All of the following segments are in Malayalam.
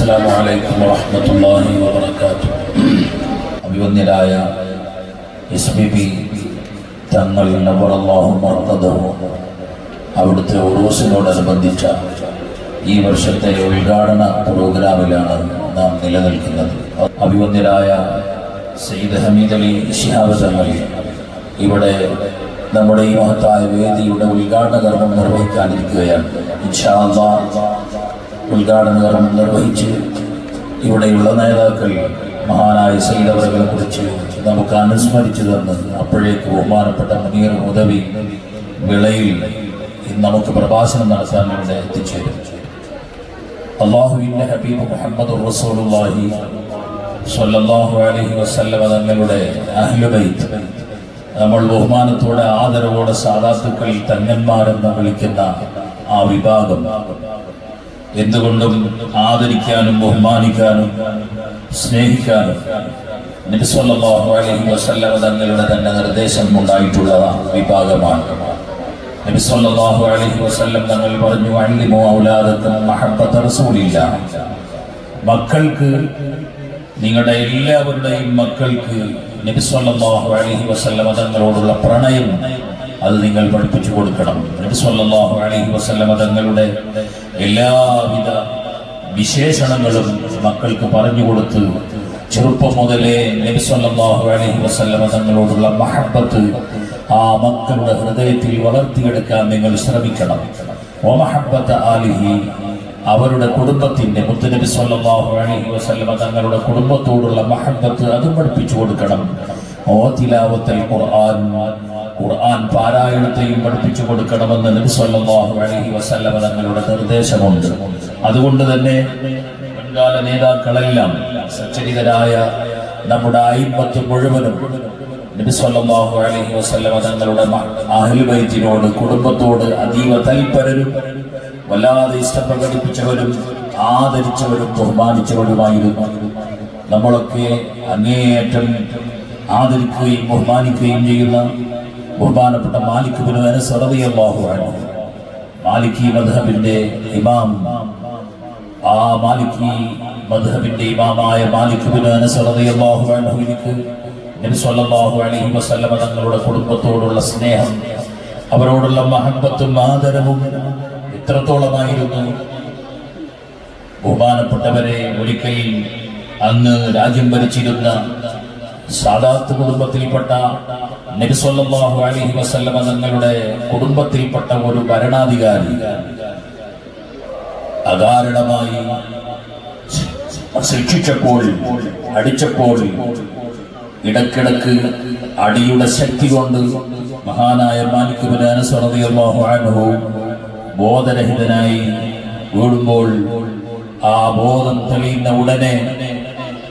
അസ്സാം വലൈക്കും വാഹമത്തല്ലാഹി വാത്തു അഭിവന്യരായ എസ് ബി പി തങ്ങൾ നബറല്ലാഹു മർക്കദവും അവിടുത്തെ ഉറൂസിനോടനുബന്ധിച്ച ഈ വർഷത്തെ ഉദ്ഘാടന പ്രോഗ്രാമിലാണ് നാം നിലനിൽക്കുന്നത്. അഭിവന്യരായ സയ്യിദ് ഹമീദ് അലി ഷിഹാബ് തങ്ങളിൽ ഇവിടെ നമ്മുടെ ഈ മഹത്തായ വേദിയുടെ ഉദ്ഘാടന കർമ്മം നിർവഹിക്കാനിരിക്കുകയാണ്. ഇൻഷാ ഉദ്ഘാടന കർമ്മം നിർവഹിച്ച് ഇവിടെയുള്ള നേതാക്കൾ മഹാനായ സൈലവറുകളെ കുറിച്ച് നമുക്ക് അനുസ്മരിച്ചു തന്ന് അപ്പോഴേക്ക് ബഹുമാനപ്പെട്ട മുനീർ ഉദവി വിളയിൽ നമുക്ക് പ്രഭാഷണം നടത്താൻ ഇവിടെ എത്തിച്ചേരും. അള്ളാഹുവിന്റെ ഹബീബ് മുഹമ്മദ് റസൂലുള്ളാഹി സ്വല്ലല്ലാഹു അലൈഹി വസല്ലമ തങ്ങളുടെ അഹ്ലുബൈത്ത് നമ്മൾ ബഹുമാനത്തോടെ ആദരവോടെ സാധാത്തുക്കളിൽ തങ്ങന്മാരെന്ന് വിളിക്കുന്ന ആ വിഭാഗം എന്തുകൊണ്ടും ആദരിക്കാനും ബഹുമാനിക്കാനും സ്നേഹിക്കാനും നബി സല്ലല്ലാഹു അലൈഹി വസല്ലമ തങ്ങളുടെ തന്നെ നിർദ്ദേശം ഉണ്ടായിട്ടുള്ള വിഭാഗമാണ്. അലൈഹി തങ്ങൾ പറഞ്ഞു മഹബ്ബത റസൂലില്ല. മക്കൾക്ക് നിങ്ങളുടെ എല്ലാവരുടെയും മക്കൾക്ക് അലൈഹി വസല്ലമ തങ്ങളോടുള്ള പ്രണയം അത് നിങ്ങൾ പഠിപ്പിച്ചു കൊടുക്കണം. നബിസ്വല്ലാഹു അലൈഹി വസല്ലമ തങ്ങളുടെ എല്ലാവിധ വിശേഷണങ്ങളും മക്കൾക്ക് പറഞ്ഞു കൊടുത്ത് ചെറുപ്പം മുതലേ നബി സല്ലല്ലാഹു അലൈഹി വസല്ലമ തങ്ങളോടുള്ള മഹബത്ത് ആ മക്കളുടെ ഹൃദയത്തിൽ വളർത്തിയെടുക്കാൻ നിങ്ങൾ ശ്രമിക്കണം. ഓ മഹബത്ത് ആലിഹി അവരുടെ കുടുംബത്തിന്റെ മുത്തുനബി സല്ലല്ലാഹു അലൈഹി വസല്ലമ തങ്ങളുടെ കുടുംബത്തോടുള്ള മഹബത്ത് അതും പഠിപ്പിച്ചു കൊടുക്കണം. ഓ തിലാവത്തൽ ഖുർആൻ ഖുർആൻ പാരായണത്തെയും പഠിപ്പിച്ചു കൊടുക്കണമെന്ന് നബി സല്ലല്ലാഹു അലൈഹി വസല്ലമ തങ്ങളുടെ നിർദ്ദേശമുണ്ട്. അതുകൊണ്ട് തന്നെ മുൻകാല നേതാക്കളെല്ലാം സച്ചരിതരായ നമ്മുടെ അയിമ്പത്ത് മുഴുവനും നബി സല്ലല്ലാഹു അലൈഹി വസല്ലമ തങ്ങളുടെ അഹ്ലുബൈത്തിനോട് കുടുംബത്തോട് അതീവ തൽപരരും വല്ലാതെ ഇഷ്ടം പ്രകടിപ്പിച്ചവരും ആദരിച്ചവരും ബഹുമാനിച്ചവരുമായിരുന്നു. നമ്മളൊക്കെ അങ്ങേയറ്റം ആദരിക്കുകയും ബഹുമാനിക്കുകയും ചെയ്യുന്ന ബഹുമാനപ്പെട്ട മാലിക് ബിൻ അനസ് റളിയല്ലാഹു അൻഹു. മാലിക്കി മദ്ഹബിന്റെ ഇമാം. ആ മാലിക്കി മദ്ഹബിന്റെ ഇമാമായ മാലിക് ബിൻ അനസ് റളിയല്ലാഹു സല്ലല്ലാഹു അലൈഹി വസല്ലമ തങ്ങളുടെ കുടുംബത്തോടുള്ള സ്നേഹം അവരോടുള്ള മഹബത്തും ആദരവും എത്രത്തോളമായിരുന്നു ബഹുമാനപ്പെട്ടവരെ ഒരിക്കൽ അന്ന് രാജ്യം ഭരിച്ചിരുന്ന സാദാത്ത് കുടുംബത്തിൽപ്പെട്ട നബി സല്ലല്ലാഹു അലൈഹി വസല്ലമ തങ്ങളുടെ കുടുംബത്തിൽപ്പെട്ട ഒരു ഭരണാധികാരി അകാരണമായി ശിക്ഷിച്ചപ്പോൾ അടിച്ചപ്പോൾ ഇടക്കിടക്ക് അടിയുടെ ശക്തി കൊണ്ട് മഹാനായ മാലിക് ബോധരഹിതനായി വീഴുമ്പോൾ ആ ബോധം തെളിയുന്ന ഉടനെ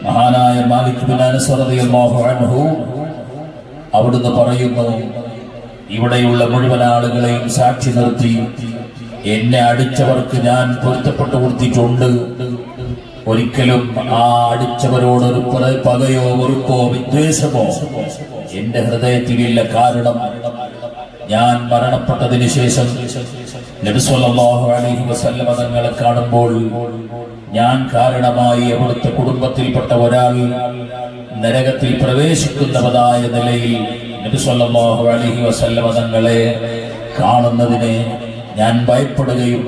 മഹാനായ മാലിക് ബിൻ അനസ് റളിയല്ലാഹു അൻഹു അവിടുന്ന് പറയുന്നു ഇവിടെയുള്ള മുഴുവൻ ആളുകളെയും സാക്ഷി നിർത്തി എന്നെ അടിച്ചവർക്ക് ഞാൻ പൊരുത്തപ്പെട്ടു കൊടുത്തിട്ടുണ്ട്. ഒരിക്കലും ആ അടിച്ചവരോട് ഒരു പക- പകയോ വെറുപ്പോ വിദ്വേഷമോ എന്റെ ഹൃദയത്തിലില്ല. കാരണം ഞാൻ മരണപ്പെട്ടതിന് ശേഷം നബി സല്ലല്ലാഹു അലൈഹി വസല്ലമ തങ്ങളെ കാണുമ്പോൾ ഞാൻ കാരണമായി അവിടുത്തെ കുടുംബത്തിൽപ്പെട്ട ഒരാൾ നരകത്തിൽ പ്രവേശിക്കുന്നവതായ നിലയിൽ നബി സല്ലല്ലാഹു അലൈഹി വസല്ലമ തങ്ങളെ കാണുന്നതിനെ ഞാൻ ഭയപ്പെടുകയും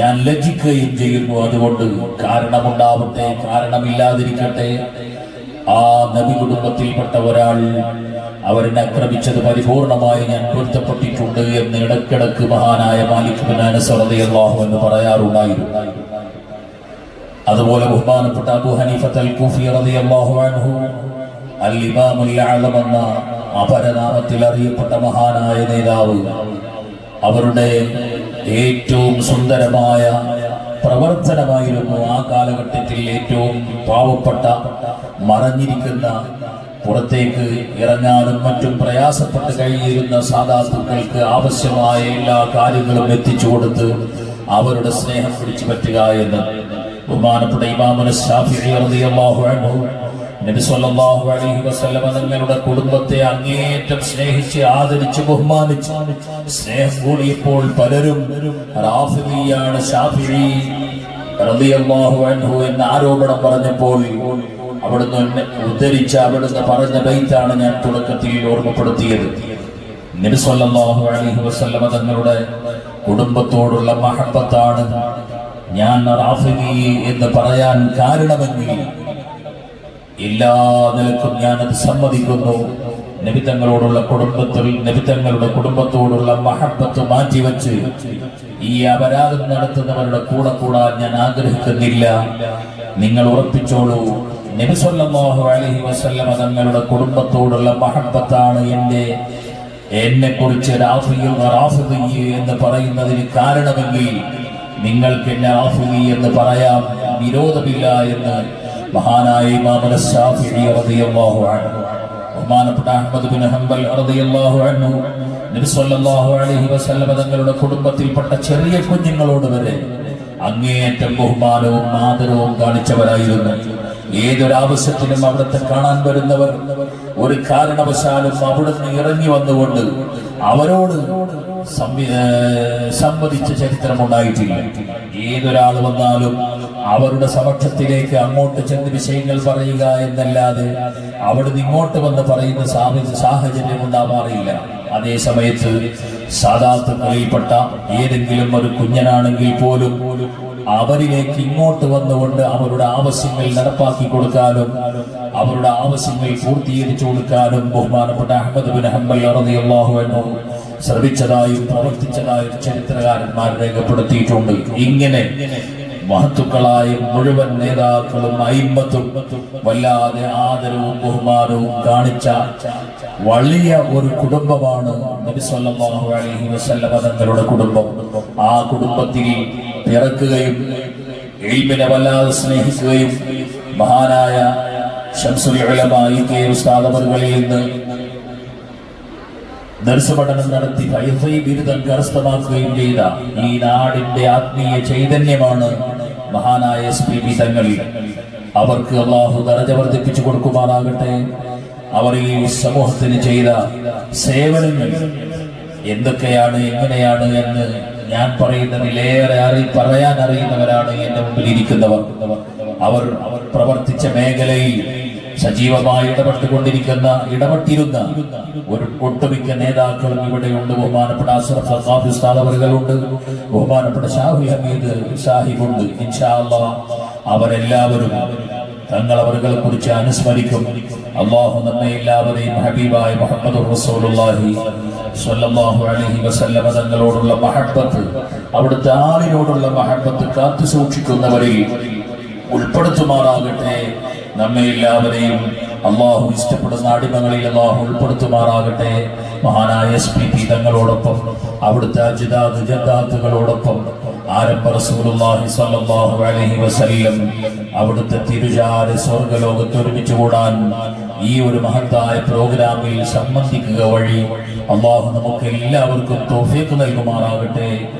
ഞാൻ ലജ്ജിക്കുകയും ചെയ്യുന്നു. അതുകൊണ്ട് കാരണമുണ്ടാവട്ടെ കാരണമില്ലാതിരിക്കട്ടെ. ആ നബി കുടുംബത്തിൽപ്പെട്ട ഒരാൾ അവരെന്നെ ആക്രമിച്ചത് പരിപൂർണമായി ഞാൻ പൊരുത്തപ്പെട്ടിട്ടുണ്ട് എന്ന് ഇടക്കിടക്ക് മഹാനായ മാലിക് ബിൻ അനസ് റളിയല്ലാഹു എന്ന് പറയാറുണ്ടായിരുന്നു. അതുപോലെ ബഹുമാനപ്പെട്ട അബു ഹനീഫത്ത് അൽ കൂഫി റളിയല്ലാഹു അൻഹു അൽ ഇമാമുൽ അഅലം എന്ന അപരനാമത്തിൽ അറിയപ്പെട്ട മഹാനായ നേതാവ് അവരുടെ ഏറ്റവും സുന്ദരമായ പ്രവർത്തനമായിരുന്നു ആ കാലഘട്ടത്തിൽ ഏറ്റവും പാവപ്പെട്ട മറഞ്ഞിരിക്കുന്ന പുറത്തേക്ക് ഇറങ്ങാനും മറ്റും പ്രയാസപ്പെട്ട് കഴിയുന്ന സാധാത്തുക്കൾക്ക് ആവശ്യമായ എല്ലാ കാര്യങ്ങളും എത്തിച്ചു കൊടുത്ത് അവരുടെ സ്നേഹം പിടിച്ചു പറ്റുക എന്ന് ബഹുമാനപ്പെട്ട ഇമാമുന ശാഫിഈ റളിയല്ലാഹു അൻഹു നബി സല്ലല്ലാഹു അലൈഹി വസല്ലമ തങ്ങളുടെ കുടുംബത്തെ അങ്ങേയറ്റം സ്നേഹിച്ച് ആദരിച്ച് ബഹുമാനിച്ച് സ്നേഹം കൂടിയപ്പോൾ പലരും റാഫിദിയാണ് ഷാഫിഈ റളിയല്ലാഹു അൻഹു എന്ന ആരോപണം പറഞ്ഞപ്പോൾ അവിടുന്ന് ഉദ്ധരിച്ച അവിടുന്ന് പറഞ്ഞ ബൈത്താണ് ഞാൻ തുടക്കത്തിൽ ഓർമ്മപ്പെടുത്തിയത്. നബി സല്ലല്ലാഹു അലൈഹി വസല്ലമ തങ്ങളുടെ കുടുംബത്തോടുള്ള മഹബത്താണ് ഞാൻ റാഫിദി എന്ന് പറയാൻ കാരണമെങ്കിൽ എല്ലാ നിലക്കും ഞാനത് സമ്മതിക്കുന്നു. നിമിത്തങ്ങളോടുള്ള കുടുംബത്തിൽ നിമിത്തങ്ങളുടെ കുടുംബത്തോടുള്ള മഹബത്ത് മാറ്റിവെച്ച് ഈ അപരാധം നടത്തുന്നവരുടെ കൂടെ കൂടാൻ ഞാൻ ആഗ്രഹിക്കുന്നില്ല. നിങ്ങൾ ഉറപ്പിച്ചോളൂ നബി സല്ലല്ലാഹു അലൈഹി വസല്ലമ തങ്ങളുടെ കുടുംബത്തോടുള്ള മഹബത്താണ് എന്റെ എന്നെ കുറിച്ച് എന്ന് പറയുന്നതിന് കാരണമെങ്കിൽ നിങ്ങൾക്ക് എന്നെ എന്ന് പറയാം. വിരോധമില്ല എന്ന് മഹാനായ ശാഫിഈ റളിയല്ലാഹു അൻഹു ബഹുമാനപ്പെട്ട അഹ്മദ് ബിൻ ഹംബൽ റളിയല്ലാഹു അൻഹു നബി അലൈഹി തങ്ങളുടെ കുടുംബത്തിൽപ്പെട്ട ചെറിയ കുഞ്ഞുങ്ങളോട് വരെ അങ്ങേയറ്റം ബഹുമാനവും ആദരവും കാണിച്ചവരായിരുന്നു. ഏതൊരാവശ്യത്തിനും അവിടുത്തെ കാണാൻ വരുന്നവർ ഒരു കാരണവശാലും അവിടുന്ന് ഇറങ്ങി വന്നുകൊണ്ട് അവരോട് ഉണ്ടായിട്ടില്ല ചരിത്രമുണ്ടായിട്ടില്ല. ഏതൊരാൾ വന്നാലും അവരുടെ സമക്ഷത്തിലേക്ക് അങ്ങോട്ട് ചെന്ന് വിഷയങ്ങൾ പറയുക എന്നല്ലാതെ അവിടുന്ന് ഇങ്ങോട്ട് വന്ന് പറയുന്ന സാഹചര്യം ഉണ്ടാവാറില്ല. അതേ സമയത്ത് സാധാത്തുക്കളിൽപ്പെട്ട ഏതെങ്കിലും ഒരു കുഞ്ഞനാണെങ്കിൽ പോലും അവരിലേക്ക് ഇങ്ങോട്ട് വന്നുകൊണ്ട് അവരുടെ ആവശ്യങ്ങൾ നടപ്പാക്കി കൊടുക്കാനും അവരുടെ ആവശ്യങ്ങൾ പൂർത്തീകരിച്ചു കൊടുക്കാനും ബഹുമാനപ്പെട്ട അഹമ്മദ് ബിൻ ഹംബൽ റളിയല്ലാഹു അൻഹു ശ്രമിച്ചതായും പ്രവർത്തിച്ചതായും ചരിത്രകാരന്മാർ രേഖപ്പെടുത്തിയിട്ടുണ്ട്. ഇങ്ങനെ മഹത്തുക്കളായ മുഴുവൻ നേതാക്കളും അയിമ്പത്തും വല്ലാതെ ആദരവും ബഹുമാനവും കാണിച്ച വലിയ ഒരു കുടുംബമാണ് നബി സല്ലല്ലാഹു അലൈഹി വസല്ലമ തങ്ങളുടെ കുടുംബം. ആ കുടുംബത്തിൽ പിറക്കുകയും എൽമിനെ വല്ലാതെ സ്നേഹിക്കുകയും മഹാനായ ഷംസുൽ ഉലമ ഇ കെ ഉസ്താദവറുകളിൽ നിന്ന് ദർശപഠനം നടത്തി ഫൈഫൈ ബിരുദം കരസ്ഥമാക്കുകയും ചെയ്ത ഈ നാടിന്റെ ആത്മീയ ചൈതന്യമാണ് മഹാനായ എസ് പി ബി തങ്ങൾ അവർക്ക് അള്ളാഹു ദരജ വർദ്ധിപ്പിച്ചു കൊടുക്കുമാറാകട്ടെ. അവർ ഈ സമൂഹത്തിന് ചെയ്ത സേവനങ്ങൾ എന്തൊക്കെയാണ് എങ്ങനെയാണ് എന്ന് ഞാൻ പറയുന്നതിലേറെ അറി പറയാൻ അറിയുന്നവരാണ് എന്റെ മുമ്പിൽ ഇരിക്കുന്നവർ. അവർ പ്രവർത്തിച്ച മേഖലയിൽ സജീവമായി ഇടപെട്ടുകൊണ്ടിരിക്കുന്ന ഇടപെട്ടിരുന്ന ഒരു ഒട്ടുമിക്ക നേതാക്കളും ഇവിടെയുണ്ട്. ബഹുമാനപ്പെട്ട അസറഫ് അസാഫ് അവറുകളുണ്ട് ബഹുമാനപ്പെട്ട ഷാഹി ഹമീദ് സാഹിബുണ്ട്. ഇൻഷാ അല്ലാഹ് അവരെല്ലാവരും തങ്ങൾ അവരെ കുറിച്ച് അനുസ്മരിക്കും. അള്ളാഹു നമ്മെ എല്ലാവരെയും ഹബീബായ മുഹമ്മദ് റസൂലുള്ളാഹി സ്വല്ലല്ലാഹു അലൈഹി വസല്ലമ തങ്ങളോടുള്ള മഹബത്ത് അവിടുത്തെ ആളിനോടുള്ള മഹബത്ത് കാത്തു സൂക്ഷിക്കുന്നവരിൽ ഉൾപ്പെടുത്തുമാറാകട്ടെ. നമ്മെ എല്ലാവരെയും അള്ളാഹു ഇഷ്ടപ്പെടുന്ന അടിമകളിൽ അള്ളാഹു ഉൾപ്പെടുത്തുമാറാകട്ടെ. മഹാനായ എസ് പി പി തങ്ങളോടൊപ്പം അവിടുത്തെ അജിതാദ് സ്വല്ലല്ലാഹു അലൈഹി വസല്ലം അവിടുത്തെ തിരുചാര സ്വർഗലോകത്ത് ഒരുമിച്ച് കൂടാൻ ഈ ഒരു മഹത്തായ പ്രോഗ്രാമിൽ സംബന്ധിക്കുക വഴി അള്ളാഹു നമുക്ക് എല്ലാവർക്കും തോഫേക്ക് നൽകുമാറാകട്ടെ.